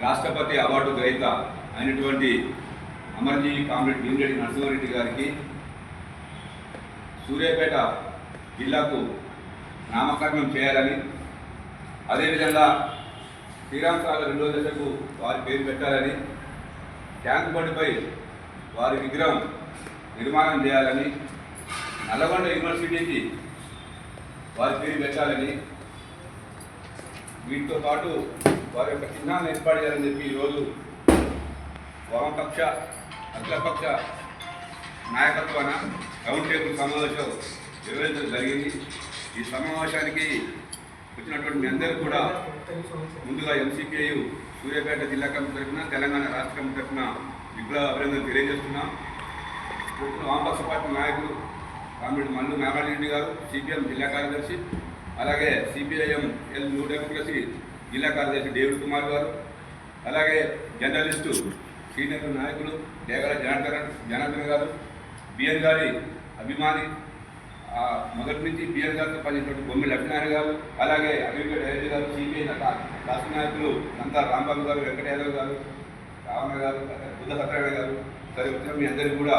రాష్ట్రపతి అవార్డు గ్రహీత అయినటువంటి అమర్జీవి కామ్రేడ్ భీమిరెడ్డి నరసింహారెడ్డి గారికి సూర్యాపేట జిల్లాకు నామకరణం చేయాలని అదేవిధంగా శ్రీరామ్ సాగర్ రెండో దశకు వారి పేరు పెట్టాలని ట్యాంక్ బండిపై వారి విగ్రహం నిర్మాణం చేయాలని నల్లగొండ యూనివర్సిటీకి వారి పేరు పెట్టాలని వీటితో పాటు వారి యొక్క చిహ్నాన్ని ఏర్పాటు చేయాలని చెప్పి ఈరోజు వామపక్ష అఖిలపక్ష నాయకత్వాన రౌండ్ టేబుల్ సమావేశం నిర్వహించడం జరిగింది. ఈ సమావేశానికి వచ్చినటువంటి మీ అందరూ కూడా ముందుగా ఎంసీపీఐ సూర్యాపేట జిల్లా కమిటీ తరఫున తెలంగాణ రాష్ట్ర కమిటీ తరఫున విప్లవ అభినందనలు తెలియజేస్తున్నాం. ఇప్పుడు వామపక్ష పార్టీ నాయకులు కామిరెడ్డి మల్లు నాగార్జున గారు సిపిఎం జిల్లా కార్యదర్శి అలాగే సిపిఐఎం ఎల్ న్యూ డెమోక్రసీ జిల్లా కార్యదర్శి డేవిడ్ కుమార్ గారు అలాగే జర్నలిస్టు సీనియర్ నాయకులు దేగల జనార్దన్ జనార్దన్ గారు బిఎన్ గారి అభిమాని మొదటి నుంచి బిఎన్ గారితో పనిచేసినటువంటి బొమ్మి లక్ష్మీనారాయణ గారు అలాగే అభివృద్ధి హైదరాబాద్ గారు సిపిఐ రాష్ట్ర నాయకులు అంతా రాంబాబు గారు వెంకట గారు రావణ గారు బుద్ధ సత్యనారాయణ గారు సరే వచ్చిన మీ అందరికీ కూడా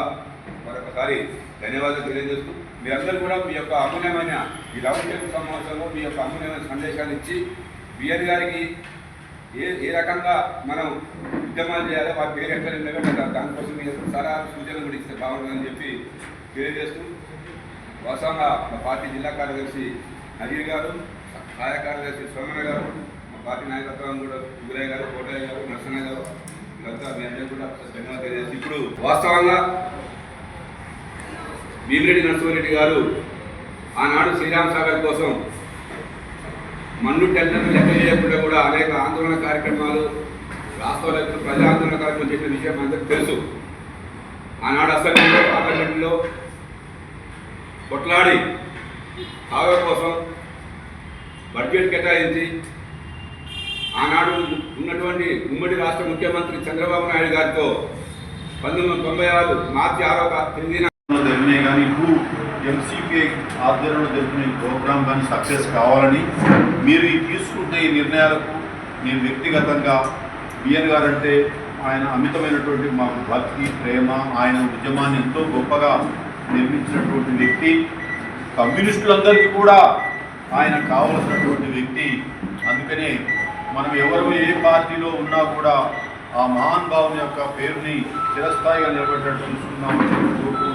మరొకసారి ధన్యవాదాలు తెలియజేస్తూ మీరందరూ కూడా మీ యొక్క అమూల్యమైన ఈ రౌండ్ సమావేశంలో మీ యొక్క అమూల్యమైన సందేశాన్ని ఇచ్చి బిఎన్ గారికి ఏ ఏ రకంగా మనం ఉద్యమాలు చేయాలో వారి పేరు ఎక్కడ ఉండగా దానికోసం మీ సలహా సూచనలు కూడా ఇస్తే బాగుంటుందని చెప్పి తెలియజేస్తూ వాస్తవంగా మా పార్టీ జిల్లా కార్యదర్శి నజీర్ గారు కార్యకార్యదర్శి కార్యదర్శి గారు మా పార్టీ నాయకత్వం కూడా గురయ్య గారు కోటయ్య గారు నరసన్న గారు ఇదంతా మీ అందరికీ కూడా స్పష్టంగా తెలియజేసి ఇప్పుడు వాస్తవంగా భీమిరెడ్డి నరసింహారెడ్డి గారు ఆనాడు శ్రీరామ్ సాగర్ కోసం మన్ను టెండర్లు లెక్క చేయకుండా కూడా అనేక ఆందోళన కార్యక్రమాలు రాష్ట్రాలకు ప్రజా ఆందోళన కార్యక్రమం చేసిన విషయం అందరికీ తెలుసు. ఆనాడు అసెంబ్లీలో పార్లమెంట్లో కొట్లాడి కావ్య కోసం బడ్జెట్ కేటాయించి ఆనాడు ఉన్నటువంటి ఉమ్మడి రాష్ట్ర ముఖ్యమంత్రి చంద్రబాబు నాయుడు గారితో పంతొమ్మిది వందల తొంభై ఆరు మార్చి ఆరో తేదీన జరిగినాయి. కానీ ఇప్పుడు ఎంసీపీ ఆధ్వర్యంలో జరిపిన ఈ ప్రోగ్రామ్ కానీ సక్సెస్ కావాలని మీరు ఈ తీసుకుంటే ఈ నిర్ణయాలకు నేను వ్యక్తిగతంగా బిఎన్ గారు అంటే ఆయన అమితమైనటువంటి మాకు భక్తి ప్రేమ ఆయన ఉద్యమాన్ని ఎంతో గొప్పగా నిర్మించినటువంటి వ్యక్తి. కమ్యూనిస్టులందరికీ కూడా ఆయన కావలసినటువంటి వ్యక్తి. అందుకనే మనం ఎవరు ఏ పార్టీలో ఉన్నా కూడా ఆ మహాన్ భావుని యొక్క పేరుని చిరస్థాయిగా నిలబెట్టేట్టు చూసుకున్నామని చెబుతూ